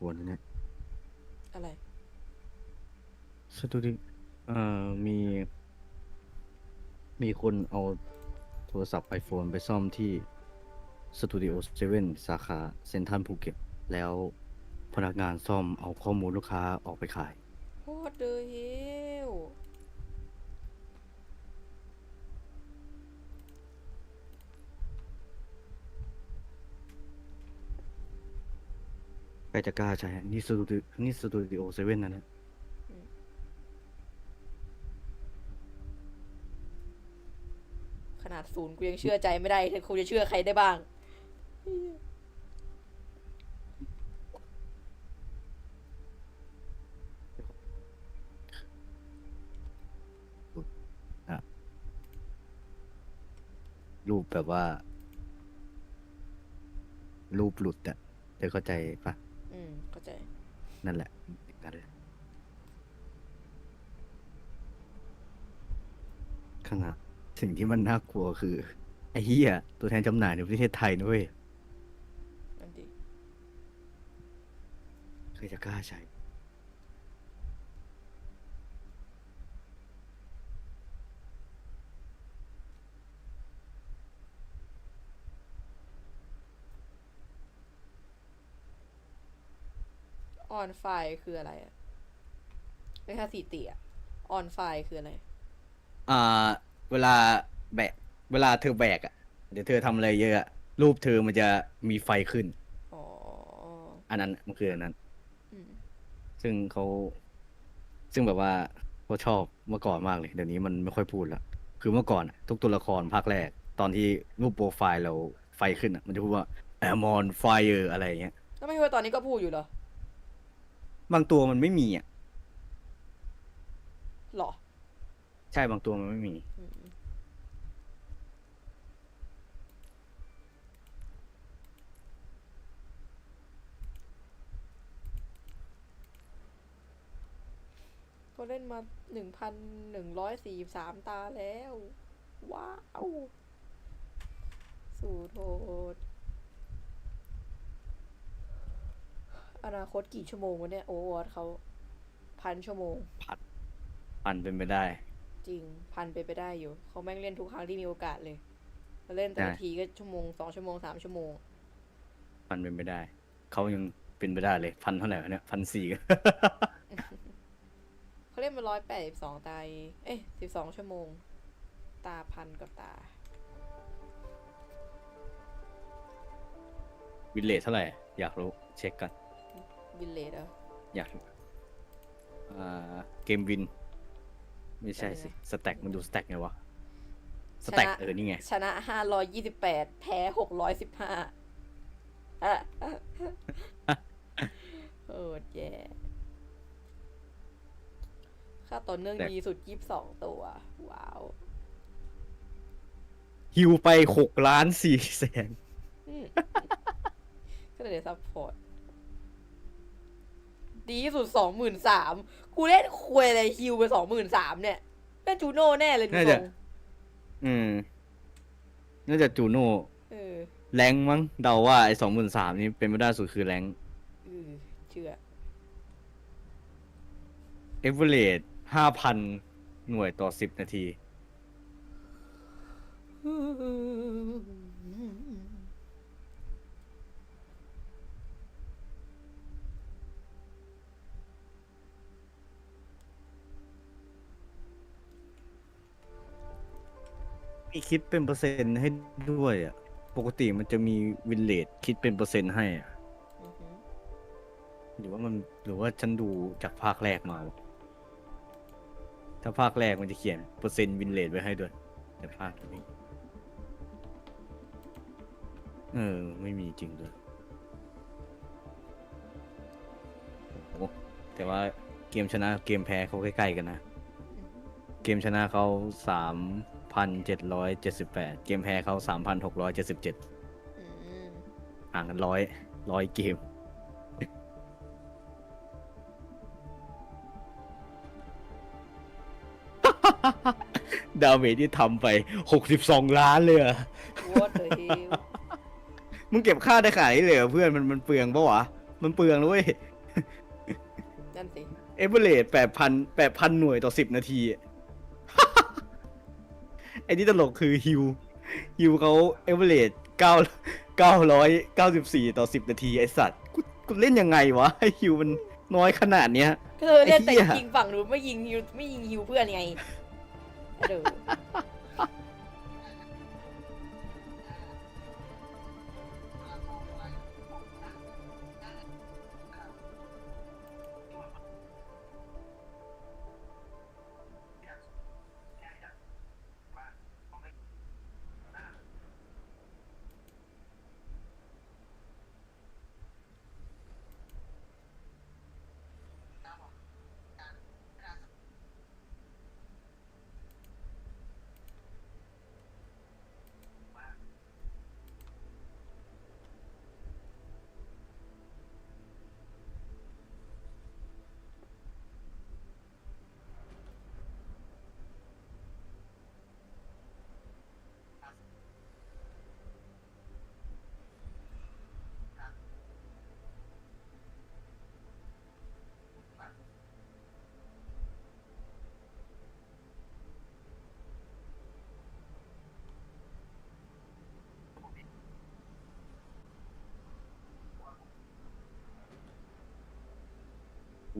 โหดว่ะน่ากลัวนะเนี่ยอะไร สตูดิเอ่อมี มีคนเอาโทรศัพท์ iPhone ไปซ่อมที่สตูดิโอเซเว่นสาขาเซ็นทรัลภูเก็ตแล้วพนักงานซ่อมเอาข้อมูลลูกค้าออกไปขาย What the hell ใค รจะกล้าใช้อะนี่สตูดินี่สตูดิโอเซเว่นนะเนี่ยขนาดศูนย์กูยังเชื่อใจไม่ได้เธอคงจะเชื่อใครได้บ้าง รูปแบบว่า รูปหลุดอะเธอเข้าใจปะอืมเข้าใจ นั่นแหละนั่นแหละขนาดสิ่งที่มันน่ากลัวคือ ไอ้เหี้ยตัวแทนจำหน่ายในประเทศไทยนะเว้ยนั่นดิ ใครจะกล้าใช้ ออนไฟคืออะไรอะไม่ใช่สีติอะออนไฟคืออะไร อ่า เวลาแบก เวลาเธอแบกอะเดี๋ยวเธอทำอะไรเยอะอะรูปเธอมันจะมีไฟขึ้น อ๋ออันนั้นมันคืออันนั้น อืมซึ่งเขาซึ่งแบบว่าเขาชอบเมื่อก่อนมากเลย เดี๋ยวนี้มันไม่ค่อยพูดแล้วคือเมื่อก่อนอะทุกตัวละครภาคแรก ตอนที่รูปโปรไฟล์เราไฟขึ้นอะมันจะพูดว่า I'm on fire อะไรอย่างเงี้ยแล้วไม่ใช่ว่าตอนนี้ก็พูดอยู่เหรอ บางตัวมันไม่มีอะหรอ ใช่บางตัวมันไม่มีอืมก็เล่นมาหนึ่งพันหนึ่งร้อยสี่สามตาแล้ว ว้าว สู่โทษ อ นาคตกี่ชั่วโมงวะเนี่ยโอเวอร์วอตเขาพันชั่วโมงปันเป็นไปได้ จริงพันไปนไปได้อยู่เขาแม่งเล่นทุกครั้งที่มีโอกาสเลยมาเล่นแต่ละใช่ทีก็ชั่วโมงสองชั่วโมงสามชั่วโมงปันเป็นไปได้ เขายังเป็นไปได้เลย พันเท่าไหร่วะเนี่ยพันสี่เขาเล่นมาร้อยแปดสิบสองตาเองเอ้ยสิบสองชั่วโมง ตาพันกับตาวินเลทเท่าไหร่ อยากรู้ เช็คกัน วินเลดเหรอ อยากรู้อ่าเกมวิน ไม่ใช่สิ สแต็กมันดูสแต็กไงวะ สแต็กเออ นี่ไง ชนะห้าร้อยยี่สิบแปดแพ้หกร้อยสิบห้าโอ้แย่ค่าต่อเนื่องแต่ดีสุดยี่สิบสองตัว ว้าวฮิวไปหกล้านสี่แสนอืมก็เลยซัพพอร์ต ดีที่สุดสองหมื่นสามกูเล่นควยอะไรฮิวไปสองหมื่นสามเนี่ยเล่นจูโน่แน่เลยดูน่าทจะรงอืมน่าจะจูโน่เออแรงมั้งเดาว่าไอ้สองหมื่นสามนี่เป็นไม่ได้สุดคือแรงเออเชื่อ เอเวอเรสห้าพันหน่วยต่อสิบนาที มีคิดเป็นเปอร์เซ็นต์ให้ด้วยอะ ปกติมันจะมีวินเลทคิดเป็นเปอร์เซ็นต์ให้อะ อือหือหรือว่ามันหรือว่าฉันดูจากภาคแรกมาวะถ้าภาคแรกมันจะเขียนเปอร์เซ็นต์วินเลทไว้ให้ด้วย แต่ภาคนี้เออ ไม่มีจริงด้วยโอ้โหแต่ว่าเกมชนะเกมแพ้เขาใกล้ๆกันนะเกมชนะเขาสาม พันเจ็ดร้อยเจ็ดสิบแปดเกมแพ้เขาสามพันหกร้อยเจ็ดสิบเจ็ดอืมห่างกันร้อยร้อยเกม ดาเมจที่ทำไปหกสิบสองล้านเลยเหรอะวอเตอร์เฮลมึงเก็บค่าได้ขนาดนี้เลยเหรอเพื่อนมันมันเปลืองปะวะ มันเปลืองนะเว้ยนั่นสิ เอเวอเรสแปดพันแปดพันหน่วยต่อสิบนาทีอะไอ้ที่ตลกคือฮิวฮิวเขาเอเวอเรสเก้าเก้าร้อยเก้าสิบสี่ต่อสิบนาทีไอสัตว์กูกูเล่นยังไงวะให้ฮิวมันน้อยขนาดเนี้ย ก็เธอเล่นแต่ไอ้เหี้ย ยิงฝั่งหนูไม่ยิงฮิวไม่ยิงฮิวเพื่อนไงเด้อ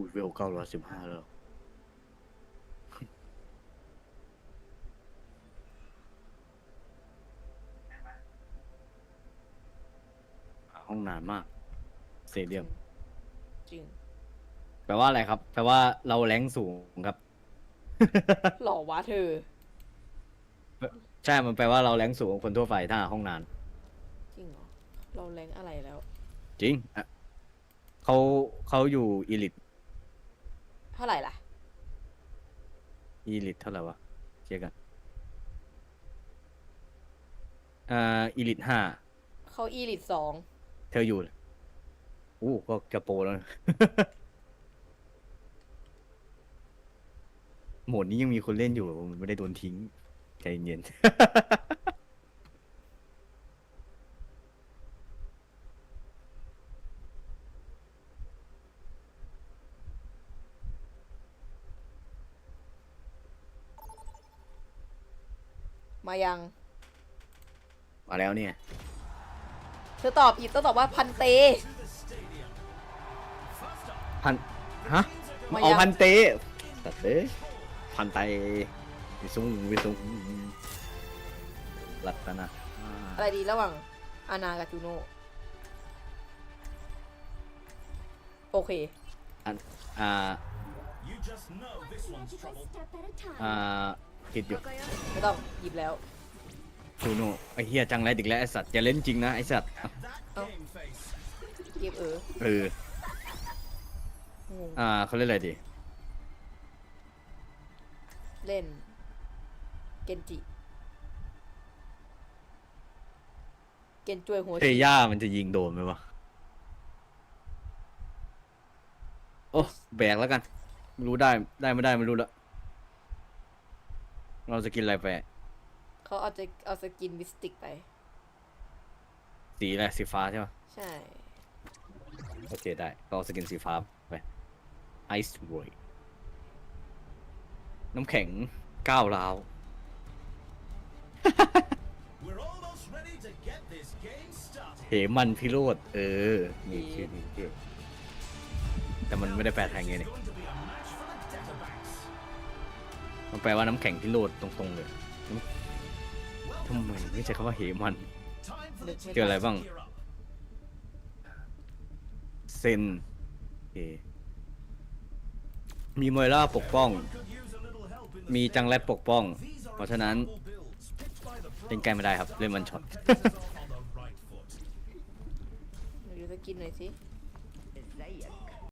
อุ้ยเวลเก้าร้อยสิบห้าแล้ว ห้องนานมากเซเดียม จริง แปลว่าอะไรครับ แปลว่าเราแรงสูงครับ หล่อวะเธอ ใช่ มันแปลว่าเราแรงสูงกว่าคนทั่วไปถ้าหาห้องนาน จริงเหรอ เราแรงอะไรแล้ว จริงอะเขาเขาอยู่อีลิทเท่าไหร่ล่ะ อีลิทเท่าไหร่วะเช็คกันอ่าอีลิทห้าเขาอีลิตสองเธออยู่อู้ก็จะโปรแล้วนะ โหมดนี้ยังมีคนเล่นอยู่มันไม่ได้โดนทิ้ง ใจเย็น มายัง มาแล้วเนี่ย เธอตอบอีกต้องตอบว่าพันเต พัน ฮะมาเอายังพันเตตัดเต้พันไตวิซุงวิซุงรัตนะอ่าอะไรดีระหว่างอานากับจูโน่โอเค อ่า You just know this one's trouble. step at a time. อ่า ผิดอยู่ไม่ต้องหยิบแล้วจูโน่ไอ้เฮียจังไรอีกแล้วไอ้สัตว์อย่าเล่นจริงนะไอ้สัตว์ That game face. เก็บเออเออ งงอ่าเขาเล่นอะไรดี เล่น เกนจิ เกนจวยหัวเทฉีดย่ามันจะยิงโดนไหมวะ โอ้ แบกแล้วกัน ไม่รู้ได้ ได้ไม่ได้ไม่รู้ละ เราจะกินอะไรไป เขาเอาจะเอาสกินมิสติกไป สีอะไรสีฟ้าใช่ปะใช่ โอเคได้ก็เอาสกินสีฟ้าไปไอซ์บอยน้ำแข็งก้าวร้าว We're almost ready to get this game started. เหมันพิโรธเออ นี่ชื่อนี่ชื่อแต่มันไม่ได้แปลไทยไง It's เนี่ย มันแปลว่าน้ำแข็งพิโรธตรงๆเลยทำไมไม่ใช่คำว่าเหมัน เจออะไรบ้าง เซนโอมีมอยล่าปกป้อง มีจังแรดปกป้อง เพราะฉะนั้นเล่น pros ใกล้ไม่ได้ครับ เล่นมันช็อต to get us off on the right foot. ดูสกินหน่อยสิ